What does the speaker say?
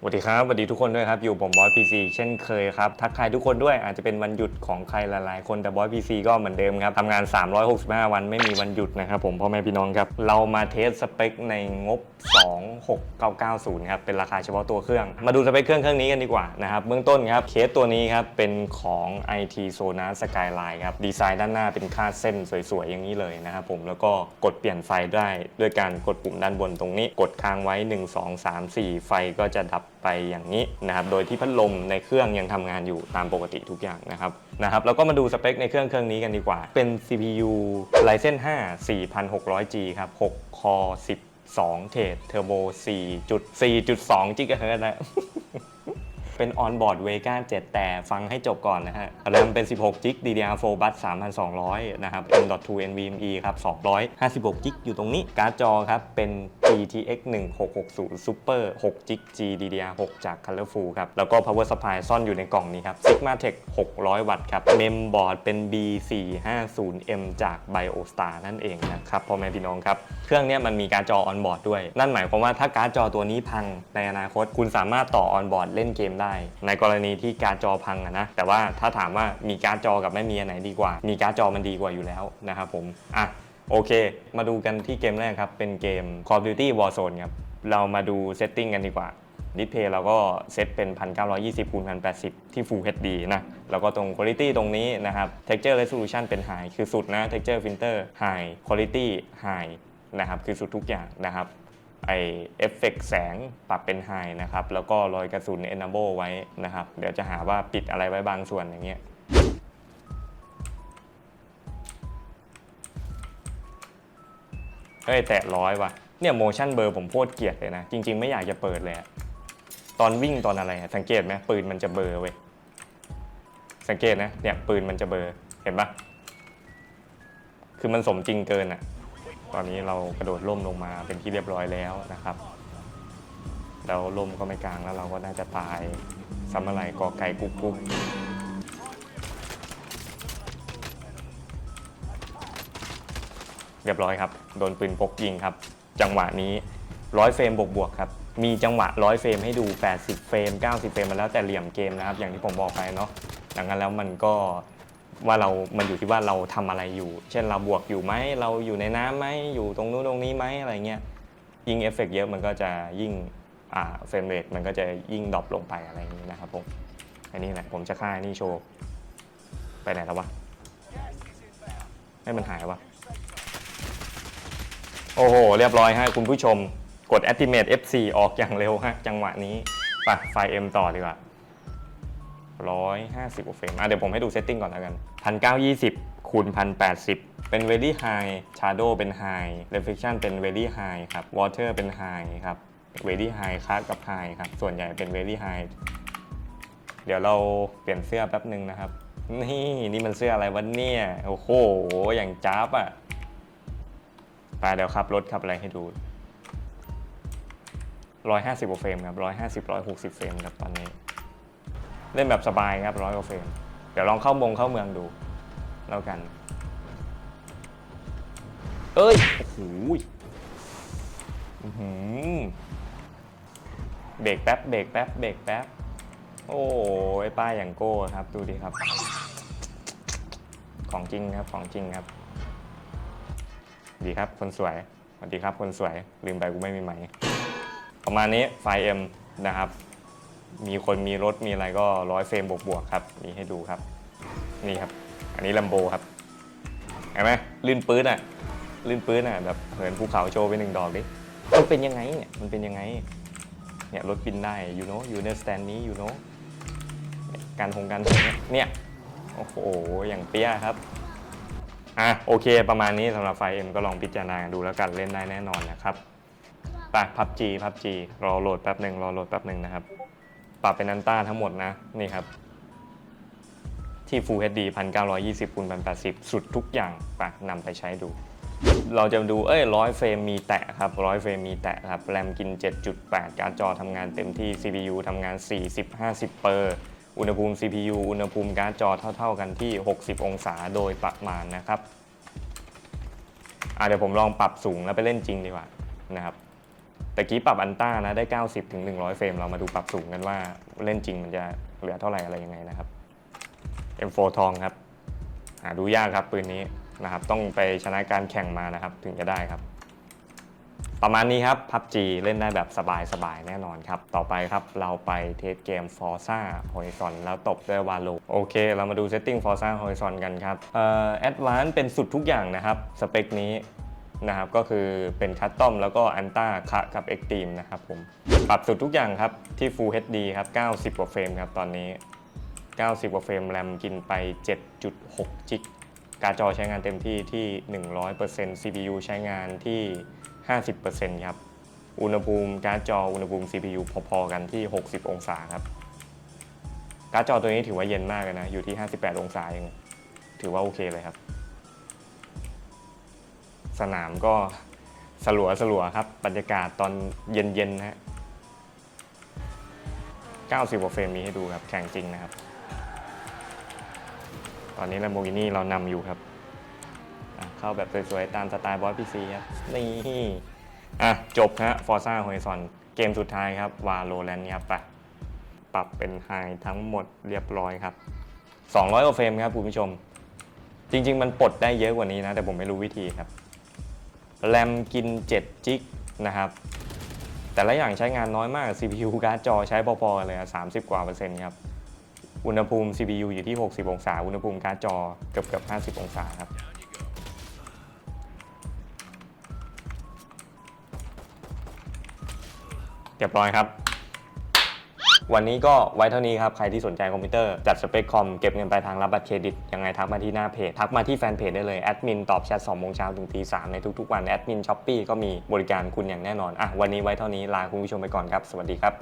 สวัสดีครับสวัสดีทุกคนด้วยครับ อยู่ผมบอยพีซีเช่นเคยครับ ทักทายทุกคนด้วยอาจจะเป็นวันหยุดของใครหลายๆ คนแต่บอยพีซีก็เหมือนเดิมครับทำงาน 365 วันไม่มีวันหยุดนะครับผมพ่อแม่พี่น้องครับ เรามาเทสสเปคในงบ 26990 ครับ เป็นราคาเฉพาะตัวเครื่อง มาดูสเปคเครื่องเครื่องนี้กันดีกว่านะครับเบื้องต้นครับเคสตัวนี้ครับ เป็นของ IT Sonar Skyline ครับดีไซน์ด้านหน้าเป็นค่าดเส้นสวยๆอย่างนี้เลยนะครับผมแล้วก็กดเปลี่ยนไฟได้ด้วยการกดปุ่มด้านบนตรงนี้ กดค้างไว้ 1 2 3 4 ไฟก็จะดับไปอย่างนี้นะครับ โดยที่พัดลมในเครื่องยังทำงานอยู่ตามปกติทุกอย่างนะครับนะครับแล้วก็มาดูสเปคในเครื่องเครื่องนี้กันดีกว่า เป็น CPU Ryzen 5 4600G ครับ 6 คอ12เทรดเทอร์โบ 4.4.2 GHz นะ เป็น onboard Vega 7แต่ฟังให้จบก่อนนะฮะ RAM เป็น 16 g b DDR4 บัส3,200 นะครับ M.2 NVMe ครับ 256 g b อยู่ตรงนี้ การ์ดจอครับ เป็น GTX 1660 Super 6 g b GDDR6 จาก Colorful ครับ แล้วก็ Power Supply ซ่อนอยู่ในกล่องนี้ครับ Sigmatech 600 วัตต์ครับ Memboard เป็น B450M จาก BioStar นั่นเองนะครับพ่อแม่พี่น้องครับ เครื่องนี้มันมีการ์ดจอ on board ด้วย นั่นหมายความว่าถ้าการ์ดจอตัวนี้พังในอนาคต คุณสามารถต่อ on board เล่นเกมได้ในกรณีที่การจอพังอะนะแต่ว่าถ้าถามว่ามีการจอกับไม่มีอันไหนดีกว่า มีการจอมันดีกว่าอยู่แล้วนะครับผมอะโอเค มาดูกันที่เกมแรกครับ เป็นเกม Call of Duty Warzone ครับ เรามาดูเซตติ้งกันดีกว่าดิสเพย์เราก็เซตเป็น 1920คูณ1080 ที่ Full HD นะ แล้วก็ตรง Quality ตรงนี้นะครับ Texture Resolution เป็น High คือสุดนะ Texture Filter High Quality High นะครับ คือสุดทุกอย่างนะครับ ไอเอฟเฟกแสงปรับเป็น High นะครับ แล้วก็รอยกระสุน Enable ไว้นะครับ เดี๋ยวจะหาว่าปิดอะไรไว้บางส่วนอย่างเงี้ยเฮ้ยแตะร้อยว่ะเนี่ย motion blur ผมโคตรเกลียดเลยนะ จริง ๆ ไม่อยากจะเปิดเลยตอนวิ่งตอนอะไรสังเกตไหมปืนมันจะเบลอเว้ยสังเกตนะเนี่ยปืนมันจะเบลอเห็นปะคือมันสมจริงเกินอะ ตอนนี้เรากระโดดร่มลงมาเป็นที่เรียบร้อยแล้วนะครับ แล้วร่มก็ไม่กลางแล้วเราก็น่าจะตายซ้ำอะไรกอไก่กุ๊กกุ๊กเรียบร้อยครับ โดนปืนพกยิงครับ จังหวะนี้ร้อยเฟรมบวกบวกครับ มีจังหวะร้อยเฟรมให้ดู 80 เฟรม 90 เฟรมมันแล้วแต่เหลี่ยมเกมนะครับ อย่างที่ผมบอกไปเนาะดังนั้นแล้วมันก็ ว่าเรา มันอยู่ที่ว่าเราทำอะไรอยู่ เช่นเราบวกอยู่ไหม เราอยู่ในน้ำไหม อยู่ตรงนู้นตรงนี้ไหมอะไรเงี้ย ยิ่งเอฟเฟกต์เยอะมันก็จะยิ่งอ่าเฟรมเรทมันก็จะยิ่งดรอปลงไปอะไรอย่างนี้นะครับผม อันนี้แหละผมจะค่ายนี่โชว์ ไปไหนแล้ววะ ให้มันหายวะ โอ้โห เรียบร้อยฮะคุณผู้ชม กด Activate F4 ออกอย่างเร็วฮะจังหวะนี้ไปไฟล์ M ต่อดีกว่า 150กว่าเฟรมอะเดี๋ยวผมให้ดูเซตติ้งก่อนแล้วกัน 1920 คูณ 1080 เป็น very high shadow เป็น high reflection เป็น very high ครับ water เป็น high ครับ very high คัสกับ high ครับ ส่วนใหญ่เป็น very high เดี๋ยวเราเปลี่ยนเสื้อแป๊บหนึ่งนะครับ นี่ นี่มันเสื้ออะไรวะเนี่ย โอ้โห อย่างจ้าบอะไปเดี๋ยวขับรถขับอะไรให้ดู150กว่าเฟรมครับ150 160 เฟรมครับตอนนี้ เล่นแบบสบายครับ100กว่าเฟรมเดี๋ยวลองเข้ามงเข้าเมืองดู แล้วกัน เอ้ยโอ้โหเบรกแป๊บเบรกแป๊บเบรกแป๊บโอ้ยป้ายอย่างโก้ครับ ดูดิครับ ของจริงครับของจริงครับ ดีครับคนสวยสวัสดีครับคนสวยลืมไปกูไม่มีไหมค์ประมาณนี้ไฟล์ M นะครับ มีคนมีรถมีอะไรก็ร้อยเฟรมบวกๆครับ มีให้ดูครับ นี่ครับ อันนี้ลัมโบครับเห็นไหมลื่นปื้นอะลื่นปื้นอะแบบเหมือนภูเขาโชว์ไปหนึ่งดอกดิมันเป็นยังไงเนี่ยมันเป็นยังไงเนี่ยรถบินได้ you know you understand me you know เนี่ยการหงการเนเนี่ยเนี่ยโอ้โหอย่างเปี้ยครับอะโอเค ประมาณนี้สำหรับไฟเอ็มก็ลองพิจารณาดูแล้วกันเล่นได้แน่นอนนะครับไปพับจีพับจีรอโหลดแป๊บหนึ่งรอโหลดแป๊บหนึ่งนะครับ ปรับเป็นอันต้าทั้งหมดนะนี่ครับ ที่ Full HD 1920คูณ1080 สุดทุกอย่างไปนำไปใช้ดู เราจะดูเอ้ยร้อยเฟรมมีแตะครับร้อยเฟรมมีแตะครับแรมกิน 7.8 การ์ดจอทำงานเต็มที่ CPU ทำงาน 40-50 เปอร์อุณหภูมิ CPU อุณหภูมิการ์ดจอเท่า ๆ กันที่ 60 องศาโดยประมาณนะครับเดี๋ยวผมลองปรับสูงแล้วไปเล่นจริงดีกว่านะครับ ตะกี้ปรับอันต้านะได้ 90ถึง100 เฟรม เรามาดูปรับสูงกันว่าเล่นจริงมันจะเหลือเท่าไหร่อะไรยังไงนะครับ M4 ทองครับ หาดูยากครับปืนนี้นะครับ ต้องไปชนะการแข่งมานะครับ ถึงจะได้ครับ ประมาณนี้ครับ PUBG เล่นได้แบบสบายๆ แน่นอนครับ ต่อไปครับเราไปเทสเกม Forza Horizon แล้วตบด้วย Valo โอเค เรามาดู setting Forza Horizon กันครับเอ่อ Advanced เป็นสุดทุกอย่างนะครับ สเปคนี้ นะครับ ก็คือเป็นคัสตอมแล้วก็อันต้าคะกับ Extreme นะครับผม ปรับสุดทุกอย่างครับ ที่ Full HD ครับ 90 กว่าเฟรมครับตอนนี้ 90 กว่าเฟรมแรมกินไป 7.6 จิกการ์จอใช้งานเต็มที่ที่ 100% CPU ใช้งานที่ 50%ครับ อุณหภูมิการ์จออุณหภูมิ CPU พอๆกันที่ 60 องศาครับ การ์จอตัวนี้ถือว่าเย็นมากเลยนะ อยู่ที่ 58 องศาเอง ถือว่าโอเคเลยครับ สนามก็สลัวสลัวครับบรรยากาศตอนเย็นๆนะฮะ90กว่าเฟรมมีให้ดูครับ แข่งจริงนะครับ ตอนนี้ Lamborghini เรานำอยู่ครับ เข้าแบบสวยๆ ตามสไตล์บอสพีซีครับ นี่อะจบฮะ Forza Horizon เกมสุดท้ายครับ Valorant ครับไปปรับเป็นไฮทั้งหมดเรียบร้อยครับ 200กว่าเฟรมครับคุณผู้ชม จริง ๆ มันปลดได้เยอะกว่านี้นะ แต่ผมไม่รู้วิธีครับ แรมกิน 7 จิกนะครับ แต่ละอย่างใช้งานน้อยมาก CPU การ์ดจอใช้พอๆเลยอะ30กว่าเปอร์เซ็นต์ครับ อุณหภูมิ CPU อยู่ที่ 60 องศา อุณหภูมิการ์ดจอเกือบเกือบ50 องศาครับเรียบร้อยครับ วันนี้ก็ไว้เท่านี้ครับ ใครที่สนใจคอมพิวเตอร์จัดสเปคคอมเก็บเงินปลายทางรับบัตรเครดิต ยังไงทักมาที่หน้าเพจ ทักมาที่แฟนเพจได้เลย แอดมินตอบแชท2โมงเช้าถึงตีสในทุกๆวันแอดมินช้อปปี้ก็มีบริการคุณอย่างแน่นอนอะวันนี้ไว้เท่านี้ลาคุณผู้ชมไปก่อนครับสวัสดีครับ